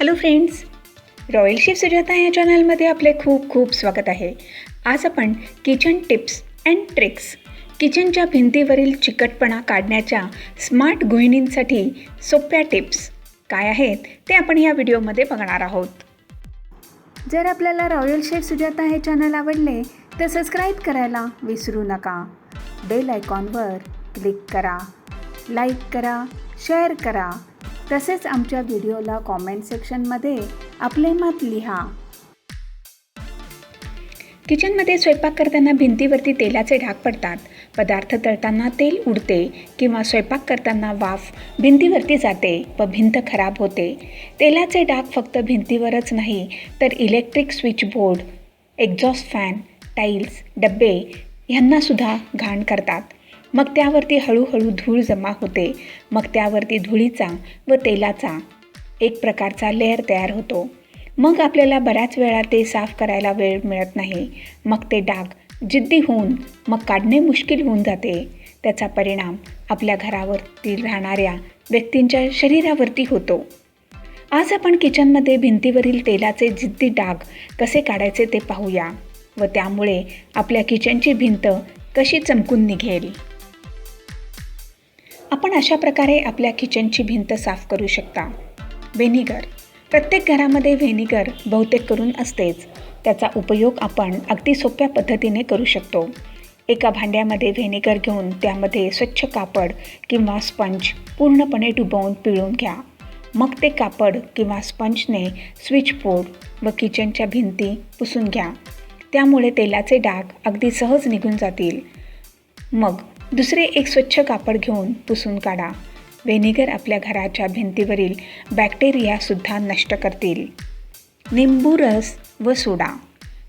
Hello friends royal chef Sujata या चॅनलमध्ये आपले खूप खूप स्वागत आहे. आज आपण किचन टिप्स अँड ट्रिक्स किचनच्या भिंतीवरील चिकटपणा काढण्याच्या स्मार्ट गृहिणींसाठी सोप्या टिप्स काय आहेत ते आपण या व्हिडिओमध्ये बघणार आहोत. जर आपल्याला रॉयल शेफ सुजाता हे चॅनल आवडले तर सबस्क्राईब करायला विसरू नका. बेल आयकॉनवर क्लिक करा. लाईक करा शेअर करा. तसेच आमच्या व्हिडिओला कॉमेंट सेक्शनमध्ये आपले मत लिहा. किचनमध्ये स्वयंपाक करताना भिंतीवरती तेलाचे ढाग पडतात. पदार्थ तळताना तेल उडते किंवा स्वयंपाक करताना वाफ भिंतीवरती जाते व भिंत खराब होते. तेलाचे डाग फक्त भिंतीवरच नाही तर electric switch board exhaust fan tiles डब्बे ह्यांनासुद्धा घाण करतात. मग त्यावरती हळूहळू धूळ जमा होते. मग त्यावरती धुळीचा व तेलाचा एक प्रकारचा लेअर तयार होतो. मग आपल्याला बऱ्याच वेळा ते साफ करायला वेळ मिळत नाही. मग ते डाग जिद्दी होऊन मग काढणे मुश्किल होऊन जाते. त्याचा परिणाम आपल्या घरावरती राहणाऱ्या व्यक्तींच्या शरीरावरती होतो. आज आपण किचनमध्ये भिंतीवरील तेलाचे जिद्दी डाग कसे काढायचे ते पाहूया व त्यामुळे आपल्या किचनची भिंत कशी चमकून निघेल. आपण अशा प्रकारे आपल्या किचनची भिंत साफ करू शकता. व्हेनिगर. प्रत्येक घरामध्ये व्हेनिगर बहुतेक करून असतेच. त्याचा उपयोग आपण अगदी सोप्या पद्धतीने करू शकतो. एका भांड्यामध्ये व्हेनेगर घेऊन त्यामध्ये स्वच्छ कापड किंवा स्पंज पूर्णपणे डुबवून पिळून घ्या. मग ते कापड किंवा स्पंजने स्विच बोर्ड व किचनच्या भिंती पुसून घ्या. त्यामुळे तेलाचे डाग अगदी सहज निघून जातील. मग दुसरे एक स्वच्छ कापड घेऊन पुसून काढा. व्हेनेगर आपल्या घराच्या भिंतीवरील बॅक्टेरियासुद्धा नष्ट करतील. निंबू रस व सोडा.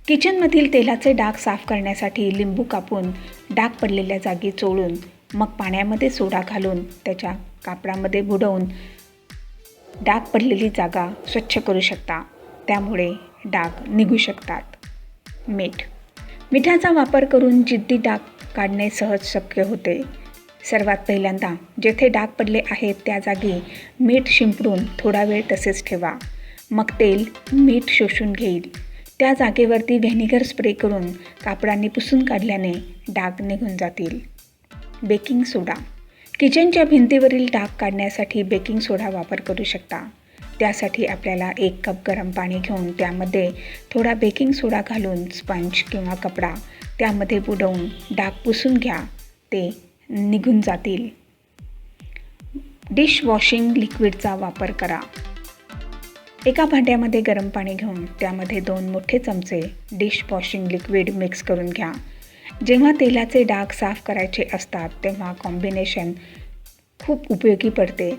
किचनमधील तेलाचे डाग साफ करण्यासाठी लिंबू कापून डाग पडलेल्या जागी चोळून मग पाण्यामध्ये सोडा घालून त्याच्या कापडामध्ये बुडवून डाग पडलेली जागा स्वच्छ करू शकता. त्यामुळे डाग निघू शकतात. मीठ. मिठाचा वापर करून जिद्दी डाग काढणे सहज शक्य होते. सर्वात पहिल्यांदा जेथे डाग पडले आहेत त्या जागी मीठ शिंपडून थोडा वेळ तसेच ठेवा. मग तेल मीठ शोषून घेईल. त्या जागेवरती व्हेनिगर स्प्रे करून कापडाने पुसून काढल्याने डाग निघून जातील. Baking soda. किचनच्या भिंतीवरील डाग काढण्यासाठी बेकिंग सोडा वापर करू शकता. त्यासाठी आपल्याला एक कप गरम पाणी घेऊन त्यामध्ये थोडा बेकिंग सोडा घालून स्पंज किंवा कपडा त्यामध्ये बुडवून डाग पुसून घ्या. ते निघून जातील. डिश वॉशिंग लिक्विडचा वापर करा. एका भांड्यामध्ये गरम पाणी घेऊन त्यामध्ये दोन मोठे चमचे डिश वॉशिंग लिक्विड मिक्स करून घ्या. जेव्हा तेलाचे डाग साफ करायचे असतात तेव्हा कॉम्बिनेशन खूप उपयोगी पडते.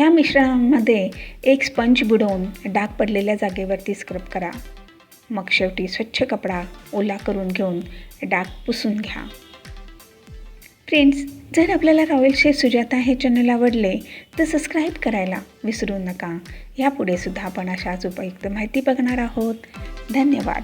ह्या मिश्रणामध्ये एक स्पंज बुडवून डाग पडलेल्या जागेवरती स्क्रब करा. मग शेवटी स्वच्छ कपडा ओला करून घेऊन डाग पुसून घ्या. फ्रेंड्स जर आपल्याला रॉयल शेफ सुजाता हे चॅनल आवडले तर सबस्क्राईब करायला विसरू नका. यापुढे सुद्धा आपण अशाच उपयुक्त माहिती बघणार आहोत. धन्यवाद.